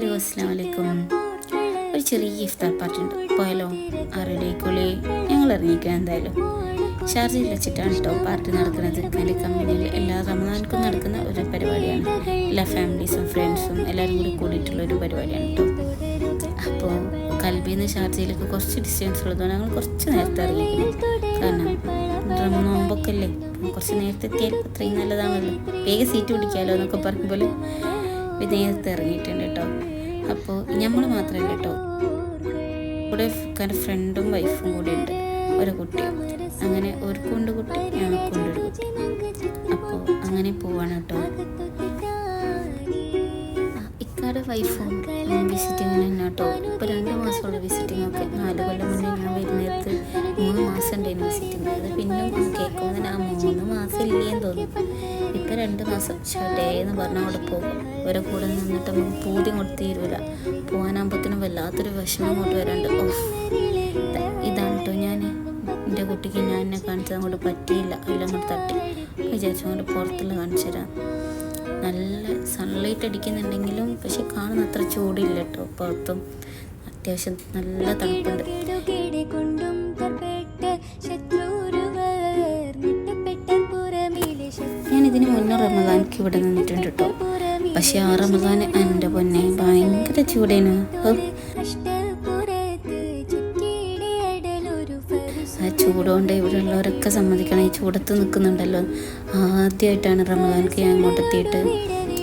Hello അസ്സാം വലൈക്കും ഒരു ചെറിയ ഇഫ്താർ പാർട്ടി ഉണ്ട്. പോയാലോ? ആരുടെക്കുള്ളി ഞങ്ങൾ ഇറങ്ങിക്കാം എന്തായാലും. ഷാർജയിൽ വെച്ചിട്ടാണ് കേട്ടോ പാർട്ടി നടക്കുന്നത്. എന്റെ കമ്പനിയിൽ എല്ലാ റമദാൻക്കും നടക്കുന്ന ഒരു പരിപാടിയാണ്. എല്ലാ ഫാമിലീസും ഫ്രണ്ട്സും എല്ലാവരും കൂടി കൂടിയിട്ടുള്ള ഒരു പരിപാടിയാണ് കേട്ടോ അപ്പോൾ കൽബിയിൽ നിന്ന് ഷാർജയിലേക്ക് കുറച്ച് ഡിസ്റ്റൻസ് ഉള്ളതുകൊണ്ട് ഞങ്ങൾ കുറച്ച് നേരത്തെ ഇറങ്ങിയിരിക്കുന്നു കാരണം റമ നോമ്പൊക്കെ അല്ലേ കുറച്ച് നേരത്തെ എത്തിയാൽ അത്രയും നല്ലതാണല്ലോ. വേഗം സീറ്റ് പിടിക്കാമല്ലോ എന്നൊക്കെ പറയുമ്പോൾ നേരത്തെ ഇറങ്ങിയിട്ടുണ്ട് കേട്ടോ. അപ്പോൾ നമ്മൾ മാത്രമല്ല കേട്ടോ. കൂടെ ഫ്രണ്ടും വൈഫും കൂടി ഉണ്ട്. ഒരു കുട്ടിയും അങ്ങനെ അവർക്കുണ്ട് കുട്ടി ഞങ്ങൾക്കുണ്ട് കുട്ടി. അപ്പോൾ അങ്ങനെ പോവാണ് കേട്ടോ. ആ, ഇക്കാടെ വൈഫും വിസിറ്റിങ്ങിന് തന്നെ കേട്ടോ. ഇപ്പോൾ രണ്ട് മാസമുള്ള വിസിറ്റിംഗ് ഒക്കെ. നാല് കൊല്ലം മുന്നേ ഞാൻ വരുന്നേരത്ത് മൂന്ന് മാസം ഉണ്ടായിരുന്നു വിസിറ്റിംഗ് അത് പിന്നെ ഇല്ലേന്ന് തോന്നുന്നു ഇപ്പം രണ്ട് മാസം ഷട്ടേന്ന് പറഞ്ഞാൽ അവിടെ പോകും. ഇവരെ കൂടെ നിന്നിട്ട് നമുക്ക് പൂതി കൊണ്ട് തീരൂല. പോകാനാകുമ്പോഴത്തേനും വല്ലാത്തൊരു വിഷമം അങ്ങോട്ട് വരാണ്ട്. ഇതാണ് കേട്ടോ ഞാൻ എന്റെ കുട്ടിക്ക് ഞാൻ എന്നെ കാണിച്ചത് അങ്ങോട്ട് പറ്റിയില്ല. എല്ലാം അങ്ങോട്ട് തട്ടി. വിചാരിച്ചു അങ്ങോട്ട് പുറത്തുള്ള കാണിച്ചു തരാം. നല്ല സൺലൈറ്റ് അടിക്കുന്നുണ്ടെങ്കിലും പക്ഷെ കാണുന്ന അത്ര ചൂടില്ല കേട്ടോ പുറത്തും. അത്യാവശ്യം നല്ല തണുപ്പുണ്ട്. ഇതിന് മുന്നേ റമദാനക്ക് ഇവിടെ നിന്നിട്ടുണ്ട് കേട്ടോ. പക്ഷെ ആ റമദാൻ എന്റെ പൊന്നെ ഭയങ്കര ചൂടേനു. ആ ചൂടുകൊണ്ട് ഇവിടെ ഉള്ളവരൊക്കെ സമ്മതിക്കണം. ഈ ചൂടത്ത് നിൽക്കുന്നുണ്ടല്ലോ. ആദ്യമായിട്ടാണ് റമദാനക്ക് ഞാൻ ഇങ്ങോട്ട് എത്തിയിട്ട്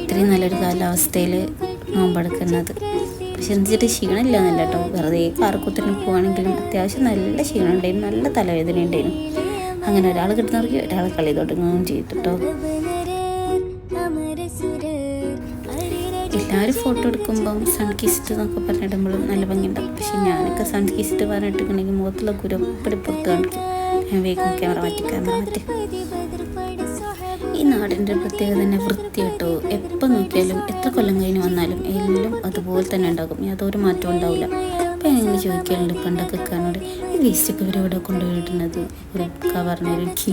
ഇത്രയും നല്ലൊരു കാലാവസ്ഥയിൽ നോമ്പെടുക്കുന്നത്. പക്ഷെ എന്നിട്ട് ക്ഷീണമില്ല എന്നല്ല കേട്ടോ. വെറുതെ കാർക്കുത്തിന് പോവാണെങ്കിലും അത്യാവശ്യം നല്ല ക്ഷീണം ഉണ്ടായിരുന്നു നല്ല തലവേദന ഉണ്ടായിരുന്നു അങ്ങനെ ഒരാൾ കിട്ടുന്നവർക്ക് ഒരാൾ കളി തുടങ്ങുകയും ചെയ്തു കേട്ടോ എല്ലാവരും ഫോട്ടോ എടുക്കുമ്പം സൺ കിസ്റ്റ് എന്നൊക്കെ പറഞ്ഞിടുമ്പോഴും നല്ല ഭംഗിയുണ്ടാവും പക്ഷെ ഞാനൊക്കെ സൺ കിസ്റ്റ് പറഞ്ഞിട്ടുണ്ടെങ്കിൽ മുഖത്തുള്ള കുരം കുരപ്പടി പുറത്ത് കാണിക്കും. ഞാൻ വേഗം ക്യാമറ മാറ്റി ക്യാമറ മാറ്റി. ഈ നാടിന്റെ പ്രത്യേകത തന്നെ വൃത്തി എപ്പോൾ നോക്കിയാലും എത്ര കൊല്ലം കഴിഞ്ഞ് വന്നാലും എല്ലാം അതുപോലെ തന്നെ ഉണ്ടാകും. യാതൊരു മാറ്റവും ഉണ്ടാവില്ല. എങ്ങനെ ചോദിക്കാറുണ്ട് പണ്ടൊക്കെ കാണോട് ഈ വേസ്റ്റൊക്കെ ഇവർ ഇവിടെ കൊണ്ടുപോയിട്ടുണ്ട് ഒരു കവറിനൊരുക്കി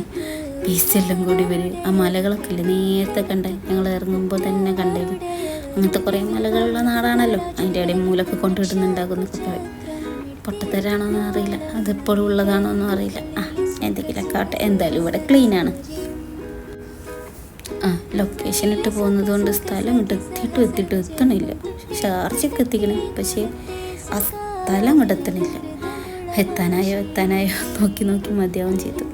വേസ്റ്റ് എല്ലാം കൂടി ഇവർ ആ മലകളൊക്കെ ഇല്ലേ? നേരത്തെ കണ്ടേ ഞങ്ങൾ ഇറങ്ങുമ്പോൾ തന്നെ കണ്ടത്. അങ്ങനത്തെ കുറേ മലകളുള്ള നാടാണല്ലോ. അതിന്റെ ഇടയിൽ മൂലൊക്കെ കൊണ്ടുവിടുന്നുണ്ടാകും എന്നൊക്കെ പറയും പൊട്ടത്തരാണോ എന്ന് അറിയില്ല. അതെപ്പോഴും ഉള്ളതാണോ എന്നും അറിയില്ല. ആ എന്തെങ്കിലും കാട്ടെ എന്തായാലും ഇവിടെ ക്ലീനാണ് ആ ലൊക്കേഷൻ ഇട്ട് പോകുന്നത് കൊണ്ട് സ്ഥലം ഇട്ട് എത്തിയിട്ട് എത്തിയിട്ട് എത്തണില്ല. ഷാർജൊക്കെ എത്തിക്കണേ. പക്ഷേ ആ മുടത്തണില്ല എത്താനായോ എത്താനായോ നോക്കി നോക്കി മതിയാവും ചെയ്തു.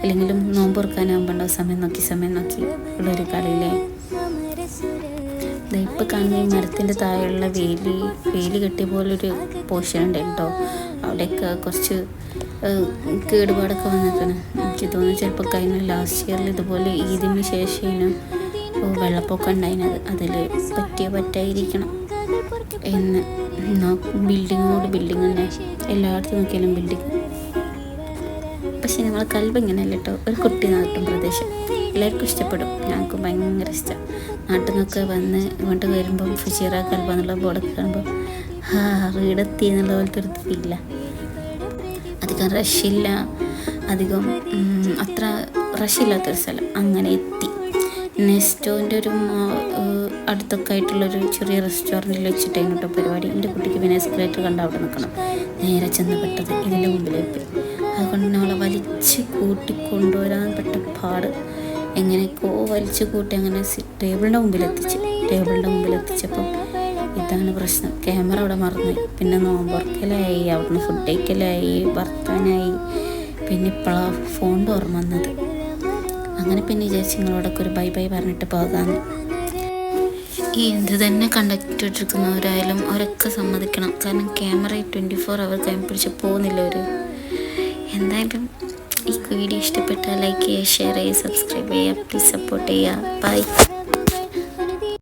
അല്ലെങ്കിലും നോമ്പ് തുറക്കാനാകുമ്പോണ്ടാവും സമയം നോക്കി സമയം നോക്കി ഉള്ളൊരു കളിയിലേ. ദേ ഇപ്പം കാണുന്ന ഈ മരത്തിന്റെ താഴെയുള്ള വേലി വേലി കെട്ടിയ പോലൊരു പോഷൻ ഉണ്ട് കേട്ടോ. അവിടെയൊക്കെ കുറച്ച് കേടുപാടൊക്കെ വന്നിട്ടാണ് എനിക്ക് തോന്നുന്നു ചിലപ്പോൾ കഴിഞ്ഞ ലാസ്റ്റ് ഇയറിൽ ഇതുപോലെ ഈദിന് ശേഷം വെള്ളപ്പൊക്കം ഉണ്ടായിരുന്നത് അതിൽ പറ്റിയ പറ്റായിരിക്കണം എന്ന്. ബിൽഡിങ്ങോട് ബിൽഡിങ് തന്നെ. എല്ലായിടത്തും നോക്കിയാലും ബിൽഡിങ്. പക്ഷെ നമ്മൾ കൽബ് ഇങ്ങനെയല്ല കേട്ടോ. ഒരു കുട്ടി നാട്ടും പ്രദേശം. എല്ലാവർക്കും ഇഷ്ടപ്പെടും. ഞങ്ങൾക്ക് ഭയങ്കര ഇഷ്ടം. നാട്ടിൽ നിന്നൊക്കെ വന്ന് ഇങ്ങോട്ട് വരുമ്പം ഫുഷീറ കൽബ എന്നുള്ള ബോർഡൊക്കെ കാണുമ്പോൾ ഹാ വീടെത്തി എന്നുള്ള പോലത്തെ ഒരു ഫീല അധികം റഷില്ല അധികം അത്ര റഷില്ലാത്തൊരു സ്ഥലം. അങ്ങനെ എത്തി. നെസ്റ്റോന്റെ ഒരു അടുത്തൊക്കെ ആയിട്ടുള്ളൊരു ചെറിയ റെസ്റ്റോറന്റിൽ വെച്ചിട്ടായിരുന്നു കേട്ടോ പരിപാടി. എന്റെ കുട്ടിക്ക് പിന്നെ എസ്കലേറ്റർ കണ്ട് അവിടെ നിൽക്കണം നേരെ ചെന്ന് പെട്ടത് ഇതിന്റെ മുമ്പിലേക്ക്. അതുകൊണ്ട് തന്നെ അവളെ വലിച്ച് കൂട്ടി കൊണ്ടുവരാൻ പെട്ട പാട്. എങ്ങനെയൊക്കെയോ വലിച്ചു കൂട്ടി അങ്ങനെ ടേബിളിന്റെ മുമ്പിൽ എത്തിച്ച് ടേബിളിന്റെ മുമ്പിൽ എത്തിച്ചപ്പം ഇതാണ് പ്രശ്നം. ക്യാമറ അവിടെ മറന്നു പിന്നെ നോമ്പുറക്കലായി അവിടുന്ന് ഫുഡ് കഴിക്കലായി ഭർത്താനായി പിന്നെ ഇപ്പോഴാണ് ഫോണിന്റെ ഓർമ്മ വന്നത്. അങ്ങനെ പിന്നെ വിചാരിച്ച് നിങ്ങളോടൊക്കെ ഒരു ബൈ ബൈ പറഞ്ഞിട്ട് പോകാമെന്ന് ഈ എന്ത് തന്നെ കണ്ടക്ട് എടുക്കുന്നവരായാലും അവരൊക്കെ സമ്മതിക്കണം. കാരണം ക്യാമറ ട്വന്റി ഫോർ അവർ കൈ പിടിച്ച് പോകുന്നില്ല അവർ എന്തായാലും ഈ വീഡിയോ ഇഷ്ടപ്പെട്ടാൽ ലൈക്ക് ചെയ്യുക ഷെയർ ചെയ്യുക സബ്സ്ക്രൈബ് ചെയ്യുക പ്ലീസ് സപ്പോർട്ട് ചെയ്യുക. ബൈ